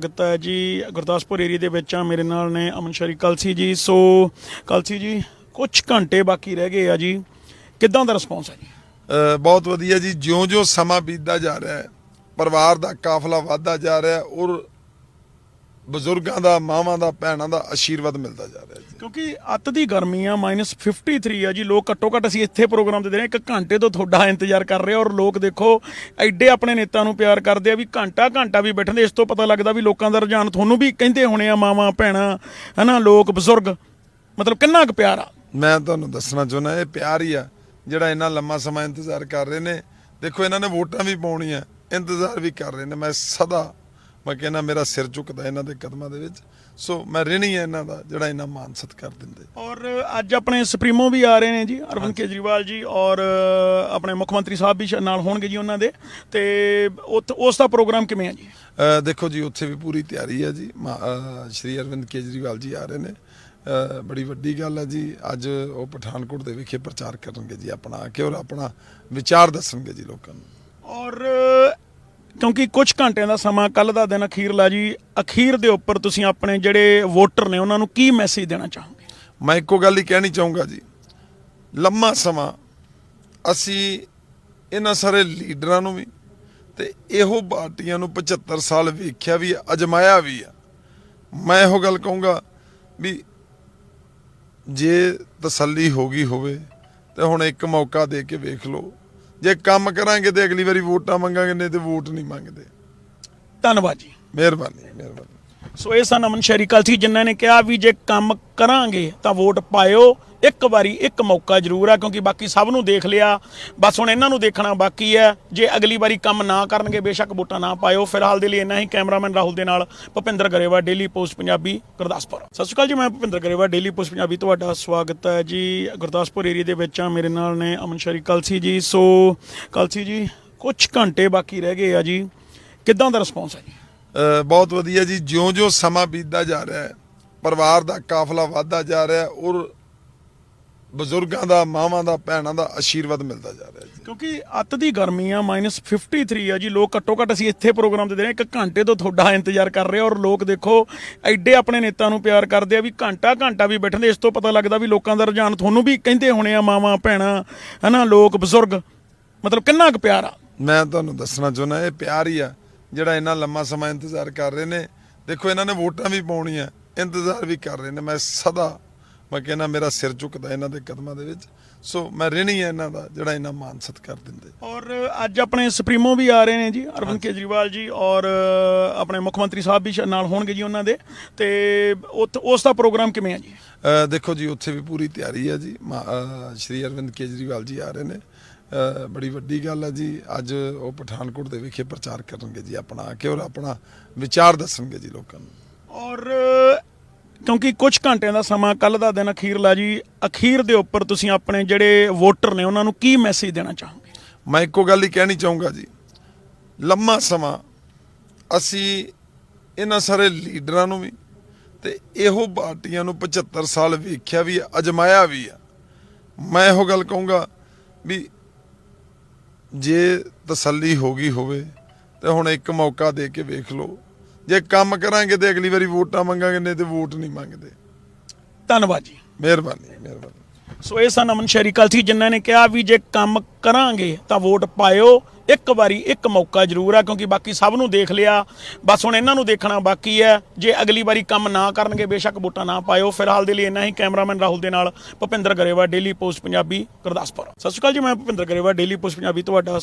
ਸਵਾਗਤ ਹੈ ਜੀ, ਗੁਰਦਾਸਪੁਰ ਏਰੀਆ ਦੇ ਵਿੱਚ ਆ, ਮੇਰੇ ਨਾਲ ਨੇ ਅਮਨ ਸ਼ਰੀ ਕਲਸੀ ਜੀ। ਸੋ ਕਲਸੀ ਜੀ ਕੁਝ ਘੰਟੇ ਬਾਕੀ ਰਹਿ ਗਏ ਆ ਜੀ। ਕਿੱਦਾਂ ਦਾ ਰਿਸਪੌਂਸ ਹੈ ਜੀ? ਬਹੁਤ ਵਧੀਆ ਜੀ। ਜਿਉਂ-ਜਿਉਂ ਸਮਾਂ ਬੀਤਦਾ ਜਾ ਰਿਹਾ ਹੈ, ਪਰਿਵਾਰ ਦਾ ਕਾਫਲਾ ਵਧਦਾ ਜਾ ਰਿਹਾ ਹੈ ਔਰ ਬਜ਼ੁਰਗਾਂ ਦਾ ਮਾਵਾਂ ਦਾ ਭੈਣਾਂ ਦਾ ਆਸ਼ੀਰਵਾਦ ਮਿਲਦਾ ਜਾ ਰਿਹਾ ਜੀ। ਕਿਉਂਕਿ ਅੱਤ ਦੀ ਗਰਮੀ ਆ -53 ਆ ਜੀ ਲੋਕ ਘੱਟੋ ਘੱਟ ਅਸੀਂ ਇੱਥੇ ਪ੍ਰੋਗਰਾਮ ਤੇ ਦੇ ਰਹੇ ਇੱਕ ਘੰਟੇ ਤੋਂ ਤੁਹਾਡਾ ਇੰਤਜ਼ਾਰ ਕਰ ਰਹੇ ਔਰ ਲੋਕ ਦੇਖੋ ਐਡੇ ਆਪਣੇ ਨੇਤਾ ਨੂੰ ਪਿਆਰ ਕਰਦੇ ਆ ਵੀ ਘੰਟਾ ਘੰਟਾ ਵੀ ਬੈਠਦੇ ਇਸ ਤੋਂ ਪਤਾ ਲੱਗਦਾ ਵੀ ਲੋਕਾਂ ਦਾ ਰੁਝਾਨ ਤੁਹਾਨੂੰ ਵੀ ਕਹਿੰਦੇ ਹੋਣੇ ਆ ਮਾਵਾਂ ਭੈਣਾਂ ਹਨਾ ਲੋਕ ਬਜ਼ੁਰਗ। ਮਤਲਬ ਕਿੰਨਾ ਕੁ ਪਿਆਰ ਆ? ਮੈਂ ਤੁਹਾਨੂੰ ਦੱਸਣਾ ਚਾਹੁੰਦਾ ਇਹ ਪਿਆਰ ਹੀ ਆ ਜਿਹੜਾ ਇੰਨਾ ਲੰਮਾ ਸਮਾਂ ਇੰਤਜ਼ਾਰ ਕਰ ਰਹੇ ਨੇ। ਦੇਖੋ ਇਹਨਾਂ ਨੇ ਵੋਟਾਂ ਵੀ ਪਾਉਣੀਆਂ ਇੰਤਜ਼ਾਰ ਵੀ ਕਰ ਰਹੇ ਨੇ। ਮੈਂ ਸਦਾ ਮੈਂ ਕਹਿੰਦਾ ਮੇਰਾ ਸਿਰ ਝੁਕਦਾ ਇਹਨਾਂ ਦੇ ਕਦਮਾਂ ਦੇ ਵਿੱਚ। ਸੋ ਮੈਂ ਰਿਣੀ ਆ ਇਹਨਾਂ ਦਾ ਜਿਹੜਾ ਇਹਨਾਂ ਮਾਨ ਸਤਿਕਾਰ ਦਿੰਦੇ। ਔਰ ਅੱਜ ਆਪਣੇ ਸੁਪਰੀਮੋ ਵੀ ਆ ਰਹੇ ਨੇ ਜੀ ਅਰਵਿੰਦ ਕੇਜਰੀਵਾਲ ਜੀ ਔਰ ਆਪਣੇ ਮੁੱਖ ਮੰਤਰੀ ਸਾਹਿਬ ਵੀ ਨਾਲ ਹੋਣਗੇ ਜੀ ਉਹਨਾਂ ਦੇ। ਤੇ ਉੱਥ- ਉਸ ਦਾ ਪ੍ਰੋਗਰਾਮ ਕਿਵੇਂ ਆ ਜੀ? ਦੇਖੋ ਜੀ ਉੱਥੇ ਵੀ ਪੂਰੀ ਤਿਆਰੀ ਹੈ ਜੀ। ਸ਼੍ਰੀ ਅਰਵਿੰਦ ਕੇਜਰੀਵਾਲ ਜੀ ਆ ਰਹੇ ਨੇ। ਬੜੀ ਵੱਡੀ ਗੱਲ ਹੈ ਜੀ। ਅੱਜ ਉਹ ਪਠਾਨਕੋਟ ਦੇ ਵਿਖੇ ਪ੍ਰਚਾਰ ਕਰਨਗੇ ਜੀ ਆਪਣਾ ਆ ਕੇ ਔਰ ਆਪਣਾ ਵਿਚਾਰ ਦੱਸਣਗੇ ਜੀ ਲੋਕਾਂ ਨੂੰ। ਔਰ ਕਿਉਂਕਿ ਕੁਝ ਘੰਟਿਆਂ ਦਾ ਸਮਾਂ ਕੱਲ ਦਾ ਦਿਨ ਅਖੀਰਲਾ ਜੀ, ਅਖੀਰ ਦੇ ਉੱਪਰ ਤੁਸੀਂ ਆਪਣੇ ਜਿਹੜੇ ਵੋਟਰ ਨੇ, ਉਹਨਾਂ ਨੂੰ ਕੀ ਮੈਸੇਜ ਦੇਣਾ ਚਾਹੋਗੇ? ਮੈਂ ਇੱਕੋ ਗੱਲ ਹੀ ਕਹਿਣੀ ਚਾਹੂੰਗਾ ਜੀ। ਲੰਮਾ ਸਮਾਂ ਅਸੀਂ ਇਹਨਾਂ ਸਾਰੇ ਲੀਡਰਾਂ ਨੂੰ ਵੀ ਤੇ ਇਹੋ ਪਾਰਟੀਆਂ ਨੂੰ 75 ਸਾਲ ਵੇਖਿਆ ਵੀ, ਅਜਮਾਇਆ ਵੀ ਆ। ਮੈਂ ਇਹੋ ਗੱਲ ਕਹੂੰਗਾ ਵੀ ਜੇ ਤਸੱਲੀ ਹੋ ਗਈ ਹੋਵੇ, ਤੇ ਹੁਣ ਇੱਕ ਮੌਕਾ ਦੇ ਕੇ ਵੇਖ ਲਓ ਜੇ ਕੰਮ ਕਰਾਂਗੇ ਤੇ ਅਗਲੀ ਵਾਰੀ ਵੋਟਾਂ ਮੰਗਾਂਗੇ ਨਹੀਂ ਤੇ ਵੋਟ ਨਹੀਂ ਮੰਗਦੇ। ਧੰਨਵਾਦ ਜੀ। ਮਿਹਰਬਾਨੀ ਮਿਹਰਬਾਨੀ। ਸੋ ਇਹ ਸਨ ਅਮਨ ਸ਼ਹਿਰੀ ਕਲਸੀ ਜਿਨ੍ਹਾਂ ਨੇ ਕਿਹਾ ਵੀ ਜੇ ਕੰਮ ਕਰਾਂਗੇ ਤਾਂ ਵੋਟ ਪਾਇਓ। ਇੱਕ ਵਾਰੀ, ਇੱਕ ਮੌਕਾ ਜ਼ਰੂਰ ਆ, ਕਿਉਂਕਿ ਬਾਕੀ ਸਭ ਨੂੰ ਦੇਖ ਲਿਆ। ਬਸ ਹੁਣ ਇਹਨਾਂ ਨੂੰ ਦੇਖਣਾ ਬਾਕੀ ਹੈ। ਜੇ ਅਗਲੀ ਵਾਰੀ ਕੰਮ ਨਾ ਕਰਨਗੇ, ਬੇਸ਼ੱਕ ਵੋਟਾਂ ਨਾ ਪਾਇਓ। ਫਿਲਹਾਲ ਦੇ ਲਈ ਇੰਨਾ ਹੀ। ਕੈਮਰਾਮੈਨ ਰਾਹੁਲ ਦੇ ਨਾਲ ਭੁਪਿੰਦਰ ਗਰੇਵਾ ਡੇਲੀ ਪੋਸਟ ਪੰਜਾਬੀ, ਗੁਰਦਾਸਪੁਰ। ਸਤਿ ਸ਼੍ਰੀ ਅਕਾਲ ਜੀ, ਮੈਂ ਭੁਪਿੰਦਰ ਗਰੇਵਾ ਡੇਲੀ ਪੋਸਟ ਪੰਜਾਬੀ। ਤੁਹਾਡਾ ਸਵਾਗਤ ਹੈ ਜੀ ਗੁਰਦਾਸਪੁਰ ਏਰੀਆ ਦੇ ਵਿੱਚ। ਆ ਮੇਰੇ ਨਾਲ ਨੇ ਅਮਨ ਸ਼ਰੀ ਕਲਸੀ ਜੀ, ਸੋ ਕਲਸੀ ਜੀ ਕੁਝ ਘੰਟੇ ਬਾਕੀ ਰਹਿ ਗਏ ਆ ਜੀ। ਕਿੱਦਾਂ ਦਾ ਰਿਸਪੌਂਸ ਹੈ ਜੀ? ਬਹੁਤ ਵਧੀਆ ਜੀ। ਜਿਉਂ-ਜਿਉਂ ਸਮਾਂ ਬੀਤਦਾ ਜਾ ਰਿਹਾ ਹੈ ਪਰਿਵਾਰ ਦਾ ਕਾਫਲਾ ਵਧਦਾ ਜਾ ਰਿਹਾ ਹੈ ਔਰ ਬਜ਼ੁਰਗਾਂ ਦਾ ਮਾਵਾਂ ਦਾ ਭੈਣਾਂ ਦਾ ਆਸ਼ੀਰਵਾਦ ਮਿਲਦਾ ਜਾ ਰਿਹਾ ਜੀ। ਕਿਉਂਕਿ ਅੱਤ ਦੀ ਗਰਮੀ ਆ -53 ਆ ਜੀ। ਲੋਕ ਘੱਟੋ ਘੱਟ ਅਸੀਂ ਇੱਥੇ ਪ੍ਰੋਗਰਾਮ ਤੇ ਦੇ ਰਹੇ ਇੱਕ ਘੰਟੇ ਤੋਂ ਤੁਹਾਡਾ ਇੰਤਜ਼ਾਰ ਕਰ ਰਹੇ ਔਰ ਲੋਕ ਦੇਖੋ ਐਡੇ ਆਪਣੇ ਨੇਤਾ ਨੂੰ ਪਿਆਰ ਕਰਦੇ ਆ ਵੀ ਘੰਟਾ ਘੰਟਾ ਵੀ ਬੈਠਦੇ ਇਸ ਤੋਂ ਪਤਾ ਲੱਗਦਾ ਵੀ ਲੋਕਾਂ ਦਾ ਰੁਝਾਨ ਤੁਹਾਨੂੰ ਵੀ ਕਹਿੰਦੇ ਹੋਣੇ ਆ ਮਾਵਾਂ ਭੈਣਾਂ ਹਨਾ ਲੋਕ ਬਜ਼ੁਰਗ। ਮਤਲਬ ਕਿੰਨਾ ਕੁ ਪਿਆਰ ਆ? ਮੈਂ ਤੁਹਾਨੂੰ ਦੱਸਣਾ ਚਾਹੁੰਦਾ ਇਹ ਪਿਆਰ ਹੀ ਆ। ਜਿਹੜਾ ਇੰਨਾ ਲੰਮਾ ਸਮਾਂ ਇੰਤਜ਼ਾਰ ਕਰ ਰਹੇ ਨੇ, ਦੇਖੋ ਇਹਨਾਂ ਨੇ ਵੋਟਾਂ ਵੀ ਪਾਉਣੀਆਂ, ਇੰਤਜ਼ਾਰ ਵੀ ਕਰ ਰਹੇ ਨੇ, ਮੈਂ ਸਦਾ ਮੈਂ ਕਹਿੰਦਾ ਮੇਰਾ ਸਿਰ ਝੁਕਦਾ ਇਹਨਾਂ ਦੇ ਕਦਮਾਂ ਦੇ ਵਿੱਚ। ਸੋ ਮੈਂ ਰਿਣੀ ਆ ਇਹਨਾਂ ਦਾ ਜਿਹੜਾ ਇਹਨਾਂ ਮਾਨ ਸਤਿਕਾਰ ਦਿੰਦੇ। ਔਰ ਅੱਜ ਆਪਣੇ ਸੁਪਰੀਮੋ ਵੀ ਆ ਰਹੇ ਨੇ ਜੀ ਅਰਵਿੰਦ ਕੇਜਰੀਵਾਲ ਜੀ ਔਰ ਆਪਣੇ ਮੁੱਖ ਮੰਤਰੀ ਸਾਹਿਬ ਵੀ ਨਾਲ ਹੋਣਗੇ ਜੀ ਉਹਨਾਂ ਦੇ। ਤੇ ਉੱਥ- ਉਸ ਦਾ ਪ੍ਰੋਗਰਾਮ ਕਿਵੇਂ ਆ ਜੀ? ਦੇਖੋ ਜੀ ਉੱਥੇ ਵੀ ਪੂਰੀ ਤਿਆਰੀ ਹੈ ਜੀ। ਸ਼੍ਰੀ ਅਰਵਿੰਦ ਕੇਜਰੀਵਾਲ ਜੀ ਆ ਰਹੇ ਨੇ। ਬੜੀ ਵੱਡੀ ਗੱਲ ਹੈ ਜੀ। ਅੱਜ ਉਹ ਪਠਾਨਕੋਟ ਦੇ ਵਿਖੇ ਪ੍ਰਚਾਰ ਕਰਨਗੇ ਜੀ ਆਪਣਾ ਆ ਕੇ ਔਰ ਆਪਣਾ ਵਿਚਾਰ ਦੱਸਣਗੇ ਜੀ ਲੋਕਾਂ ਨੂੰ। ਔਰ ਕਿਉਂਕਿ ਕੁਝ ਘੰਟਿਆਂ ਦਾ ਸਮਾਂ ਕੱਲ ਦਾ ਦਿਨ ਅਖੀਰਲਾ ਜੀ ਅਖੀਰ ਦੇ ਉੱਪਰ ਤੁਸੀਂ ਆਪਣੇ ਜਿਹੜੇ ਵੋਟਰ ਨੇ ਉਹਨਾਂ ਨੂੰ ਕੀ ਮੈਸੇਜ ਦੇਣਾ ਚਾਹੋਗੇ? ਮੈਂ ਇੱਕੋ ਗੱਲ ਹੀ ਕਹਿਣੀ ਚਾਹੂੰਗਾ ਜੀ। ਲੰਮਾ ਸਮਾਂ ਅਸੀਂ ਇਹਨਾਂ ਸਾਰੇ ਲੀਡਰਾਂ ਨੂੰ ਵੀ ਤੇ ਇਹੋ ਪਾਰਟੀਆਂ ਨੂੰ 75 ਸਾਲ ਵੇਖਿਆ ਵੀ ਹੈ, ਅਜਮਾਇਆ ਵੀ ਆ ਮੈਂ ਇਹੋ ਗੱਲ ਕਹੂੰਗਾ ਵੀ ਜੇ ਤਸੱਲੀ ਹੋ ਗਈ ਹੋਵੇ ਤੇ ਹੁਣ ਇੱਕ ਮੌਕਾ ਦੇ ਕੇ ਵੇਖ ਲਓ ਜੇ ਕੰਮ ਕਰਾਂਗੇ ਤੇ ਅਗਲੀ ਵਾਰੀ ਵੋਟਾਂ ਮੰਗਾਂਗੇ ਨਹੀਂ ਤੇ ਵੋਟ ਨਹੀਂ ਮੰਗਦੇ। ਧੰਨਵਾਦ ਜੀ। ਮਿਹਰਬਾਨੀ ਮਿਹਰਬਾਨੀ। ਸੋ ਇਹ ਸਨ ਅਮਨ ਸ਼ੈਰੀ ਕਲਸੀ ਜਿਨ੍ਹਾਂ ਨੇ ਕਿਹਾ ਵੀ ਜੇ ਕੰਮ ਕਰਾਂਗੇ ਤਾਂ ਵੋਟ ਪਾਇਓ। ਇੱਕ ਵਾਰੀ ਇੱਕ ਮੌਕਾ ਜ਼ਰੂਰ ਆ ਕਿਉਂਕਿ ਬਾਕੀ ਸਭ ਨੂੰ ਦੇਖ ਲਿਆ। ਬਸ ਹੁਣ ਇਹਨਾਂ ਨੂੰ ਦੇਖਣਾ ਬਾਕੀ ਹੈ। ਜੇ ਅਗਲੀ ਵਾਰੀ ਕੰਮ ਨਾ ਕਰਨਗੇ ਬੇਸ਼ੱਕ ਵੋਟਾਂ ਨਾ ਪਾਇਓ। ਫਿਲਹਾਲ ਦੇ ਲਈ ਇੰਨਾ ਹੀ। ਕੈਮਰਾਮੈਨ ਰਾਹੁਲ ਦੇ ਨਾਲ ਭੁਪਿੰਦਰ ਗਰੇਵਾ ਡੇਲੀ ਪੋਸਟ ਪੰਜਾਬੀ ਗੁਰਦਾਸਪੁਰ। ਸਤਿ ਸ਼੍ਰੀ ਅਕਾਲ ਜੀ ਮੈਂ ਭੁਪਿੰਦਰ ਗਰੇਵਾ ਡੇਲੀ ਪੋਸਟ ਪੰਜਾਬੀ ਤੁਹਾਡਾ